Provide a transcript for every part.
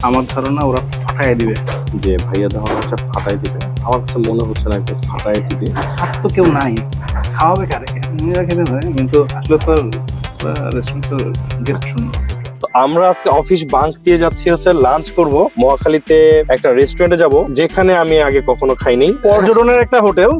আমার ধারণা ওরা ফাটাই দিবে। যে ভাইয়া ধারণা হচ্ছে ফাটাই দিবে। আমার কাছে মনে হচ্ছে না একদম ফাটাই দিবে। আর তো কেউ নাই। খাওয়াবে কারে? নিজেরা খেতে পারে কিন্তু আসলে তো রেস্টুরেন্ট তো গেস্ট তো আমরা আজকে অফিস বাঙ্ক দিয়ে যাচ্ছি হচ্ছে লাঞ্চ করব। মহাখালীতে একটা রেস্টুরেন্টে যাব যেখানে আমি আগে কখনো খাইনি। পর্যটনের একটা হোটেল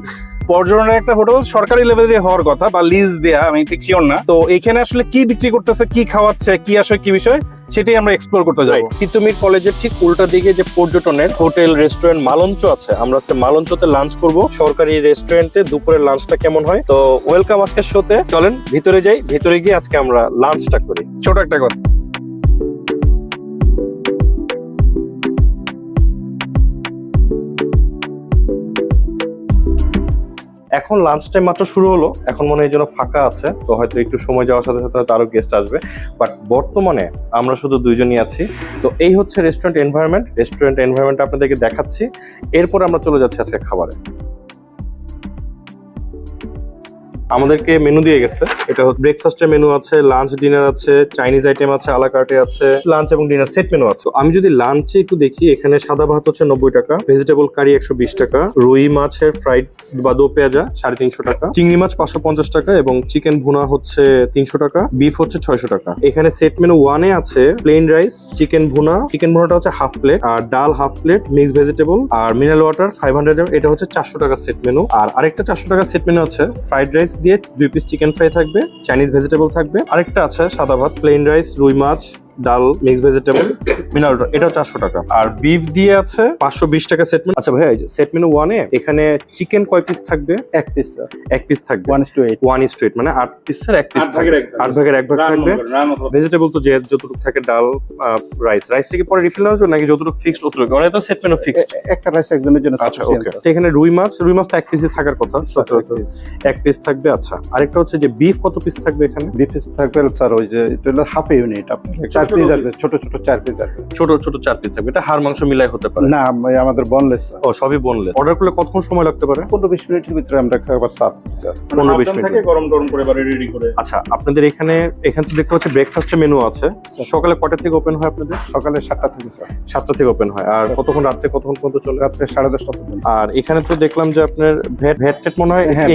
পর্যটনের একটা হোটেল সরকারি লেভেলে হওয়ার কথা বা লিজ দেয়া আমি ঠিক শিওর না। তো এখানে আসলে কি বিক্রি করতেছে কি খাওয়াচ্ছে কি আসলে কি বিষয় সেটাই আমরা এক্সপ্লোর করতে যাব। তিতুমির কলেজের ঠিক উল্টা দিকে যে পর্যটনের হোটেল রেস্টুরেন্ট মালঞ্চ আছে আমরা আজকে মালঞ্চতে লাঞ্চ করব। সরকারি রেস্টুরেন্টে দুপুরের লাঞ্চটা কেমন হয়? তো ওয়েলকাম আজকে শোতে চলেন ভিতরে যাই ভিতরে গিয়ে আজকে আমরা লাঞ্চটা করি। ছোট একটা কথা। এখন লাঞ্চ টাইম মাত্র শুরু হলো, এখন মনে হয় জন্য ফাঁকা আছে, তো হয়তো একটু সময় যাওয়ার সাথে সাথে হয়তো আরও গেস্ট আসবে। বাট বর্তমানে আমরা শুধু দুইজনই আছি, তো এই হচ্ছে রেস্টুরেন্ট এনভায়রনমেন্ট রেস্টুরেন্ট এনভায়রনমেন্ট আপনাদেরকে দেখাচ্ছি। এরপর আমরা চলে যাচ্ছি আজকে খাবারে। আমাদেরকে মেনু দিয়ে গেছে। এটা ব্রেকফাস্টের মেনু আছে লাঞ্চ ডিনার আছে চাইনিজ আইটেম আছে আলাকার্টে আছে লাঞ্চ এবং ডিনার সেট মেনু আছে। আমি যদি লাঞ্চে একটু দেখি, এখানে সাদা ভাত হচ্ছে নব্বই টাকা ভেজিটেবল কারি একশো বিশ টাকা, রুই মাছের ফ্রাইড বা দো পেঁয়াজা সাড়ে তিনশো টাকা, চিংড়ি মাছ পাঁচশো পঞ্চাশ টাকা এবং চিকেন ভুনা হচ্ছে তিনশো টাকা বিফ হচ্ছে ছয়শো টাকা। এখানে সেট মেনু ওয়ানে আছে plain rice chicken bhuna. Chicken ভুনাটা হচ্ছে হাফ প্লেট আর ডাল হাফ প্লেট মিক্স ভেজিটেবল আর মিনারেল ওয়াটার ফাইভ হান্ড্রেড এটা হচ্ছে চারশো টাকা সেট মেনু আর আরেকটা চারশো টাকা সেট মেনু আছে ফ্রাইড রাইস দিয়ে দুই পিস চিকেন ফ্রাই থাকবে চাইনিজ ভেজিটেবল থাকবে। আরেকটা আছে সাদা ভাত প্লেন রাইস রুই মাছ ডাল মিক্স ভেজিটেবল মিনারেল ওয়াটার এটা চারশো টাকা। আর বিফ দিয়ে আছে পাঁচশো বিশ টাকা সেট মেনু আচ্ছা ভাইয়া সেট মেনু ওয়ানে এখানে চিকেন কয় পিস থাকবে? এক পিস এক পিস থাকবে। One two eight one straight মানে আট পিসের এক পিস আট ভাগের এক ভাগ। আট ভাগের এক ভাগ থাকবে। ভেজিটেবল তো যে যতটুকু থাকে ডাল রাইস রাইস থেকে পরে রিফিল নেওয়ার জন্য নাকি যতটুকু ফিক্সড অতটুকু? মানে তো সেট মেনু ফিক্সড একটা রাইস একজনের জন্য আচ্ছা ওকে তো এখানে রুই মাছ রুই মাছ তো এক পিসই থাকার কথা। এক পিস থাকবে আচ্ছা। আরেকটা হচ্ছে যে বিফ কত পিস থাকবে এখানে? দুই পিস থাকবে স্যার ওই যে এটা হলো হাফ ইউনিট আপনার চার পিস আসবে ছোট ছোট চার পিস আসবে। ছোট ছোট চার পিস থাকবে। এটা হাড় মাংস মিলাই হতে পারে। না আমাদের বনলেস ও সবই বনলে অর্ডার করলে কতক্ষণ সময় লাগতে পারে? পনেরো বিশ মিনিটের ভিতরে আমরা খাবার সার্ভ পনেরো বিশ মিনিট থাকে গরম গরম করে রেডি করে। আচ্ছা আপনাদের এখানে এখান থেকে দেখতে পাচ্ছি ব্রেকফাস্টের মেনু আছে। সকালে কটা থেকে ওপেন হয় আপনাদের? সকালে সাতটা থেকে স্যার সাতটা থেকে ওপেন হয়। আর কতক্ষণ রাত্রে কতক্ষণ পর্যন্ত চলে? রাত্রে সাড়ে দশটা পর্যন্ত। আর এখানে তো দেখলাম যে আপনার ভ্যাট ভ্যাট টেট মনে হয় হ্যাঁ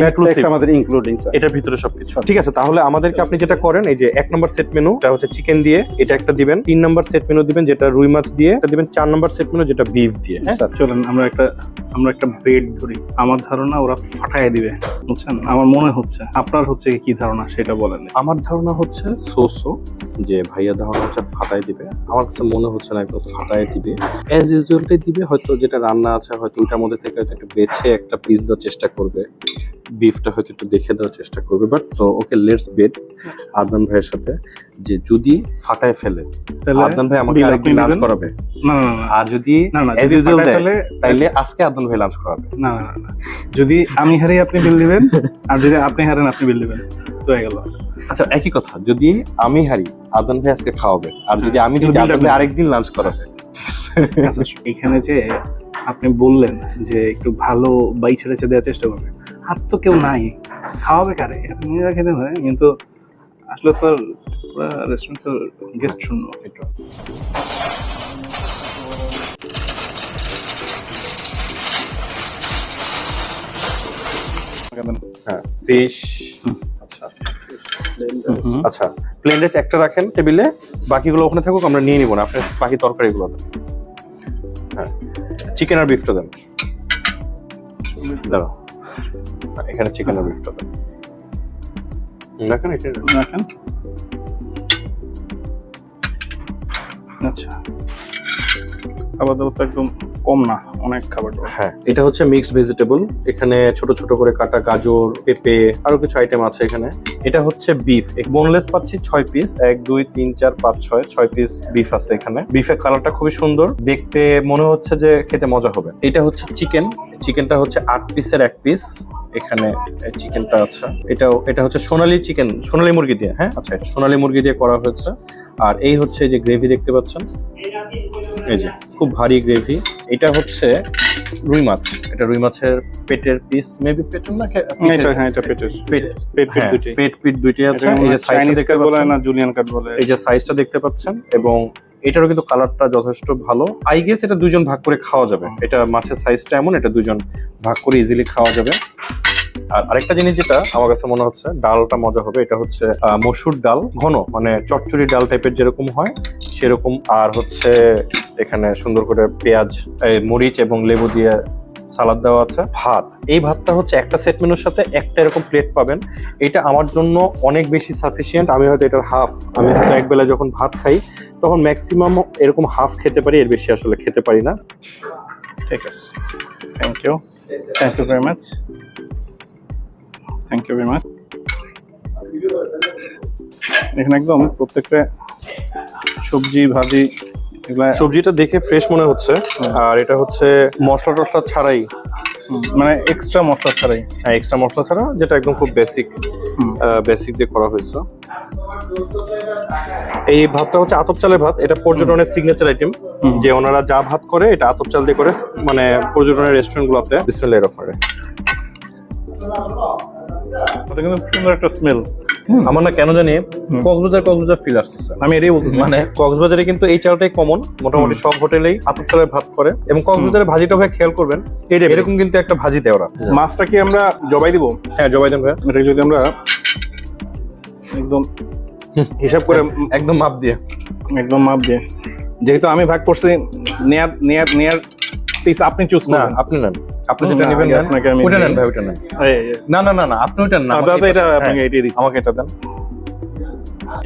আমাদের ইনক্লুডিং স্যার এটার ভিতরে সবকিছু। সব। ঠিক আছে তাহলে আমাদেরকে আপনি যেটা করেন এই যে এক নম্বর সেট মেনু এটা হচ্ছে চিকেন দিয়ে এটা একটা দিবেন তিন নাম্বার সেট মেনু দিবেন যেটা রুই মাছ দিয়ে একটা দিবেন চার নাম্বার সেট মেনু যেটা বিফ দিয়ে হ্যাঁ? স্যার চলেন আমরা একটা আমরা একটা ব্রেড ধরি। আমার ধারণা ওরা ফাটাই দিবে বুঝছেন? আমার মনে হচ্ছে আপনার হচ্ছে কি ধারণা সেটা বলেন। আমার ধারণা হচ্ছে সোসো যে ভাইয়া ধারণা হচ্ছে ফাটায় দিবে আমার কাছে মনে হচ্ছে না একদম ফাটায় দিবে। অ্যাজ ইউজুয়ালটাই দিবে হয়তো যেটা রান্না আছে হয়তো ওইটার মধ্যে থেকে হয়তো একটু বেছে একটা পিস দেওয়ার চেষ্টা করবে। বিফটা হয়তো একটু দেখে দেওয়ার চেষ্টা করবে but okay let's bet Adnan ভাইয়ের সাথে যে যদি ফাটায় ফেলে তাহলে আদান ভাই আমাকে আরেকদিন লাঞ্চ করাবে। না না আর যদি না না as যদি দেয়, তাইলে আজকে আদনান ভাই লাঞ্চ করাবে। না না না, যদি আমি হারি আপনি বিল দিবেন। আর যদি আপনি হারেন আপনি বিল দিবেন। তো হয়ে গেল। আচ্ছা একই কথা। যদি আমি হারি আদনান ভাই আজকে খাওয়াবে। আর যদি আমি যদি আদনান ভাই আরেকদিন লাঞ্চ করাবে। আচ্ছা, এখানে যে আপনি বললেন যে একটু ভালো বাই ছেড়ে ছেড়ে দেওয়ার চেষ্টা করবে। আর তো কেউ নাই। খাওয়াবে কারে? আপনি নিজেরা খেতে পারে কিন্তু আসলে তো রেস্টুরেন্ট তো গেস্ট শূন্য। একটু হ্যাঁ ফিশ আচ্ছা। আচ্ছা প্লেন রাইস একটা রাখেন টেবিলে বাকিগুলো ওখানে থাকুক আমরা নিয়ে নিব না আপনার বাকি তরকারিগুলো। হ্যাঁ চিকেন আর বিফটা দেন। দাঁড়াও এখানে চিকেন আর বিফটা দেন। দেখেন এটা। রাখেন। আচ্ছা। খাবার দাবার তো একদম কম না, অনেক খাবার হ্যাঁ এটা হচ্ছে মিক্সড ভেজিটেবল এখানে ছোট ছোট করে কাটা গাজর, পেঁপে, আরও কিছু আইটেম আছে এখানে। এটা হচ্ছে বিফ বোনলেস পাচ্ছি ছয় পিস এক, দুই, তিন, চার, পাঁচ, ছয়। ছয় পিস বিফ আছে এখানে। বিফের কালারটা খুবই সুন্দর। দেখতে মনে হচ্ছে যে খেতে মজা হবে। এটা হচ্ছে চিকেন চিকেনটা হচ্ছে আট পিসের এক পিস এখানে চিকেনটা আছে। এটা এটা হচ্ছে সোনালী চিকেন সোনালী মুরগি দিয়ে হ্যাঁ? আচ্ছা এটা সোনালী মুরগি দিয়ে করা হয়েছে। আর এই হচ্ছে যে গ্রেভি দেখতে পাচ্ছেন। এই যে খুব ভারী গ্রেভি। এটা হচ্ছে রুই মাছ। এটা রুই মাছের পেটের পিস মেবি পেটের না এটা হ্যাঁ এটা পেটের পেট পেট পেট হ্যাঁ, দুটি পেট পিট দুইটাই আছে। এই যে সাইজটা দেখতে বলে পাচ্ছেন। না জুলিয়ান কাট বলে? এই যে সাইজটা দেখতে পাচ্ছেন এবং এটারও কিন্তু কালারটা যথেষ্ট ভালো। আই গেস এটা দুজন ভাগ করে খাওয়া যাবে। এটা মাছের সাইজটা এমন, এটা দুজন ভাগ করে ইজিলি খাওয়া যাবে। আর আরেকটা জিনিস যেটা আমার কাছে মনে হচ্ছে, ডালটা মজা হবে, এটা হচ্ছে মসুর ডাল। ঘন মানে চচ্চড়ি ডাল টাইপের যেরকম হয়, সেরকম। আর হচ্ছে এখানে সুন্দর করে পেঁয়াজ মরিচ এবং লেবু দিয়ে সালাদ দেওয়া আছে, ভাত। এই ভাতটা হচ্ছে একটা সেট মেনুর সাথে একটা এরকম প্লেট পাবেন। এটা আমার জন্য অনেক বেশি সাফিসিয়েন্ট আমি হয়তো এটার হাফ আমি হয়তো এক বেলা যখন ভাত খাই, তখন ম্যাক্সিমাম এরকম হাফ খেতে পারি, এর বেশি আসলে খেতে পারি না। ঠিক আছে। Thank you thank you very much thank you very much এখানে একদম প্রত্যেকটা সবজি, ভাজি সবজিটা দেখে ফ্রেশ মনে হচ্ছে। আর এটা হচ্ছে মশলা টসলা ছাড়াই। মানে এক্সট্রা মশলা ছাড়াই। হ্যাঁ এক্সট্রা মশলা ছাড়া যেটা একদম খুব বেসিক। বেসিক দিয়ে করা হয়েছে। এই ভাতটা হচ্ছে আতপ চালের ভাত। এটা পর্যটনের সিগনেচার আইটেম যে ওনারা যা ভাত করে এটা আতপ চাল দিয়ে করে মানে পর্যটনের রেস্টুরেন্ট গুলোতে। বিসমিল্লাহ রহমান ওটা কিন্তু সুন্দর একটা স্মেল আমার না কেন জানি কক্সবাজার কক্সবাজার ফিল আসতেছে। আমি এটাই বলতেছি। মানে কক্সবাজারে কিন্তু এই চালটাই কমন মোটামুটি সব হোটেলেই আতপ চালের ভাত করে। এবং কক্সবাজারের ভাজিটা ভাই খেয়াল করবেন এরকম কিন্তু একটা ভাজি দেয় ওরা। মাছটা কি আমরা জবাই দিব? হ্যাঁ জবাই দেন ভাই। এটা যদি আমরা একদম হিসাব করে একদম মাপ দিয়ে। একদম মাপ দিয়ে। যেহেতু আমি ভাগ করছি নেয়ার নেয়ার নেয়ার পিস আপনি চুজ না আপনি নেন। আপনি যেটা নেবেন আপনাকে আমি ওইটা নেন ভাই ওইটা নেন। না না না না আপনি না আমাকে এটা আপনাকে হ্যাঁ, এটাই দিচ্ছি। আমাকে এটা দেন।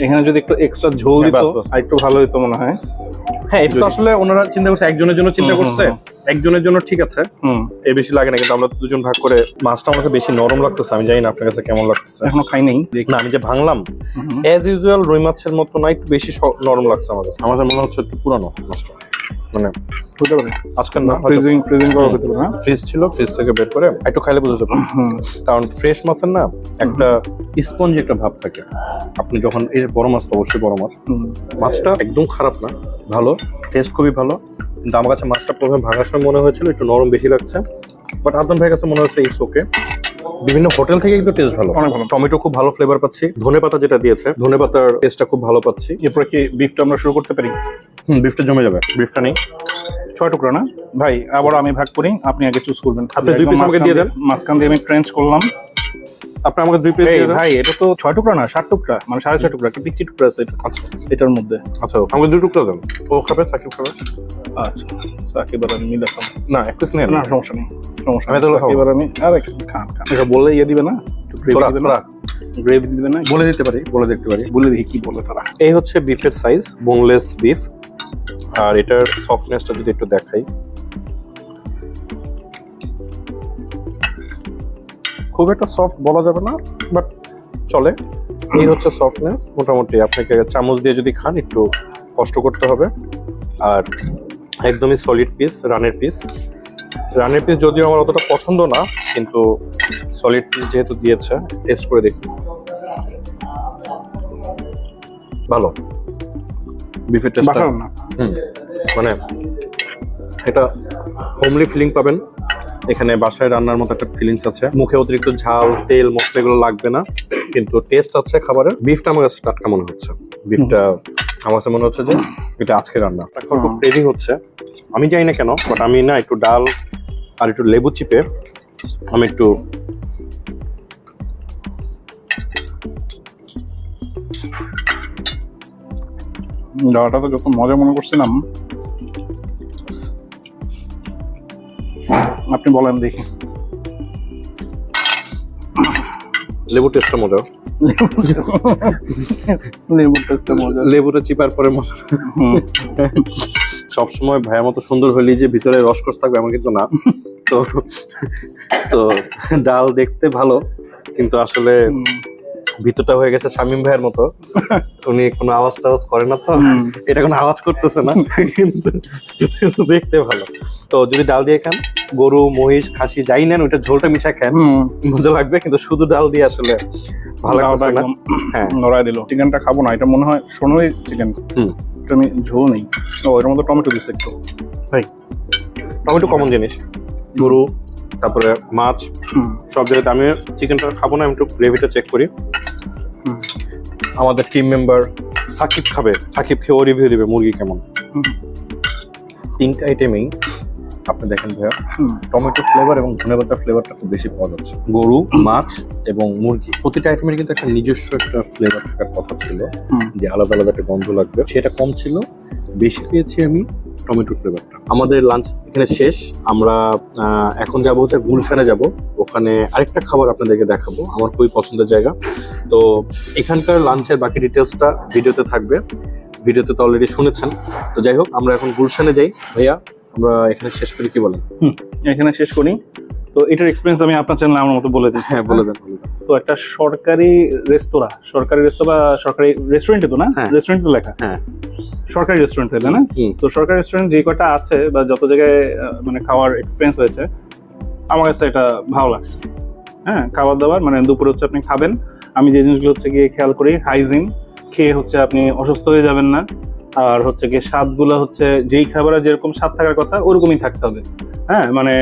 এখানে যদি একটু এক্সট্রা ঝোল হ্যাঁ, দিত। আর একটু ভালো হতো মনে হয়। হ্যাঁ এটা আসলে ওনারা চিন্তা করছে একজনের জন্য চিন্তা করছে একজনের জন্য ঠিক আছে। এর বেশি লাগে না কিন্তু আমরা দুজন ভাগ করে মাছটা আমার বেশি নরম লাগতেছে আমি জানি না আপনার কাছে কেমন লাগতেছে। এখনও খাই নাই। না আমি যে ভাঙলাম। অ্যাজ ইউজুয়াল রুই মাছের মতো না একটু বেশি নরম লাগছে আমার কাছে। আমার মনে হচ্ছে একটু পুরানো মাছটা। মানে হতে পারে না ফ্রিজিং ফ্রিজিং করা হতে পারে না? ফ্রিজ ছিল ফ্রিজ থেকে বের করে একটু খাইলে বুঝে যাবে হুম। কারণ ফ্রেশ মাছের না একটা স্পঞ্জ একটা ভাব থাকে। আপনি যখন এই বড় মাছ তো অবশ্যই বড় মাছ। মাছটা একদম খারাপ না ভালো টেস্ট খুবই ভালো। কিন্তু আমার কাছে মাছটা প্রথমে ভাঙার সময় মনে হয়েছিল একটু নরম বেশি লাগছে। বাট আদম ভাইয়ের কাছে মনে হচ্ছে ইটস ওকে বিভিন্ন হোটেল থেকে কিন্তু টেস্ট ভালো। অনেক ভালো। টমেটো খুব ভালো ফ্লেভার পাচ্ছি। ধনে পাতা যেটা দিয়েছে ধনে পাতার টেস্টটা খুব ভালো পাচ্ছি। এরপরে কি বিফটা আমরা শুরু করতে পারি? হুম বিফটা জমে যাবে। বিফটা নেই। ছয় টুকরা না? ভাই আবার আমি ভাগ করি আপনি আগে চুজ করবেন। আপনি দুই piece আমাকে দিয়ে দেন। মাঝখান দিয়ে আমি ট্রেঞ্চ করলাম। আপনি আমাকে দুই পিস দিয়ে দেন। ভাই এটা তো ছয় টুকরা না সাত টুকরা। মানে সাড়ে ছয় টুকরা একটা পিচ্ছি টুকরা আছে এটা। আচ্ছা। এটার মধ্যে। আচ্ছা আমাকে দুই টুকরা দেন। ও খাবে সাকিব খাবে? আচ্ছা সাকিব আর আমি মিলে না এক পিস নেন না সমস্যা নেই। সমস্যা আর আমি আরে খান খান। এটা বললে ইয়ে দিবে না? গ্রেভি দিবে না? গ্রেভি দিবে না? বলে দিতে পারি বলে দেখতে পারি। বলে দেখি কি বলে তারা। এই হচ্ছে বিফের সাইজ বোনলেস বিফ আর এটার সফটনেসটা যদি একটু দেখাই। খুব একটা সফট বলা যাবে না বাট চলে। এই হচ্ছে সফটনেস মোটামুটি আপনাকে চামচ দিয়ে যদি খান একটু কষ্ট করতে হবে। আর একদমই সলিড পিস রানের পিস রানের পিস যদিও আমার অতটা পছন্দ না কিন্তু সলিড পিস যেহেতু দিয়েছে টেস্ট করে দেখি। ভালো। বিফের টেস্টটা না। হুম, মানে এটা হোমলি ফিলিং পাবেন। এখানে বাসায় রান্নার মতো একটা ফিলিংস আছে। মুখে অতিরিক্ত ঝাল তেল মশলা এগুলো লাগবে না। কিন্তু টেস্ট আছে খাবারের। বিফটা আমার কাছে টাটকা মনে হচ্ছে। বিফটা আমার কাছে মনে হচ্ছে যে এটা আজকে রান্না। এখন খুব ক্রেভিং হচ্ছে। আমি জানি না কেন বাট আমি না একটু ডাল আর একটু লেবু চিপে আমি একটু ডালটা তো যত মজা মনে করছিলাম আপনি বলেন দেখি। লেবু টেস্টটা মজা লেবুর টেস্টটা মজা লেবুটা চিপার পরে মজা। সবসময় ভাইয়ের মতো সুন্দর হলি যে ভিতরে রসকস থাকবে এমন কিন্তু না তো তো ডাল দেখতে ভালো কিন্তু আসলে। ভিতরটা হয়ে গেছে শামীম ভাইয়ের মতো। উনি কোনো আওয়াজ টাওয়াজ করে না তো। এটা কোনো আওয়াজ করতেছে না। কিন্তু দেখতে ভালো। তো যদি ডাল দিয়ে খান গরু মহিষ খাসি যাই নেন ওইটা ঝোলটা মিশা খান। মজা লাগবে কিন্তু শুধু ডাল দিয়ে আসলে ভালো লাগছে না। হ্যাঁ। নড়াই দিল। চিকেনটা খাব না এটা মনে হয় সোনালি চিকেন। আমি ঝোল নেই। ও এর মধ্যে টমেটো দিচ্ছে একটু। ভাই টমেটো কমন জিনিস। গরু তারপরে মাছ সব জায়গাতে আমি চিকেনটা খাব না আমি একটু গ্রেভিটা চেক করি। আমাদের টিম মেম্বার সাকিব খাবে। সাকিব খেয়েও রিভিউ দিবে মুরগি কেমন। তিনটা আইটেমেই আপনি দেখেন ভাইয়া। টমেটো ফ্লেভার এবং ধনেপাতা ফ্লেভারটা খুব বেশি পাওয়া যাচ্ছে। গরু মাছ এবং মুরগি প্রতিটা আইটেমের কিন্তু একটা নিজস্ব একটা ফ্লেভার থাকার কথা ছিল। যে আলাদা আলাদা একটা গন্ধ লাগবে। সেটা কম ছিল। বেশি পেয়েছি আমি টমেটো ফ্লেভারটা আমাদের লাঞ্চ এখানে শেষ। আমরা এখন যাব হচ্ছে গুলশানে যাব। ওখানে আরেকটা খাবার আপনাদেরকে দেখাবো। আমার খুবই পছন্দের জায়গা। তো এখানকার লাঞ্চের বাকি ডিটেলসটা ভিডিওতে থাকবে। ভিডিওতে তো অলরেডি শুনেছেন। তো যাই হোক, আমরা এখন গুলশানে যাই। ভাইয়া, আমরা এখানে শেষ করি, কি বলেন? এখানে শেষ করি। তো এটার এক্সপিরিয়েন্স আমি আপনার চ্যানেলে আমার মতো বলে দিই। হ্যাঁ বলে দেন তো একটা সরকারি রেস্তোরাঁ সরকারি রেস্তোরাঁ সরকারি রেস্টুরেন্টে তো না? হ্যাঁ। রেস্টুরেন্ট তো লেখা। হ্যাঁ। সরকারি রেস্টুরেন্ট তাই না? তো সরকারি রেস্টুরেন্ট যে কটা আছে বা যত জায়গায় মানে খাওয়ার এক্সপিরিয়েন্স হয়েছে আমার কাছে এটা ভালো লাগছে। হ্যাঁ খাবার দাবার মানে দুপুরে হচ্ছে আপনি খাবেন। আমি যে জিনিসগুলো হচ্ছে গিয়ে খেয়াল করি হাইজিন খেয়ে হচ্ছে আপনি অসুস্থ হয়ে যাবেন না। আর হচ্ছে গিয়ে স্বাদগুলো হচ্ছে যেই খাবারের যেরকম স্বাদ থাকার কথা ওরকমই থাকতে হবে। হ্যাঁ? মানে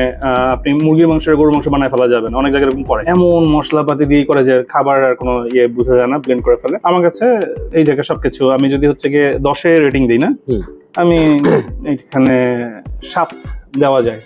আপনি মুরগির মাংস গরুর মাংস বানায় ফেলা যাবেন অনেক জায়গায় এরকম করে। এমন মশলাপাতি দিয়ে করে যে খাবার আর কোনো ইয়ে বোঝা যায় না ব্লেন্ড করে ফেলে। আমার কাছে এই জায়গায় সবকিছু আমি যদি হচ্ছে গিয়ে দশে রেটিং দিই না আমি এইখানে সাত দেওয়া যায়।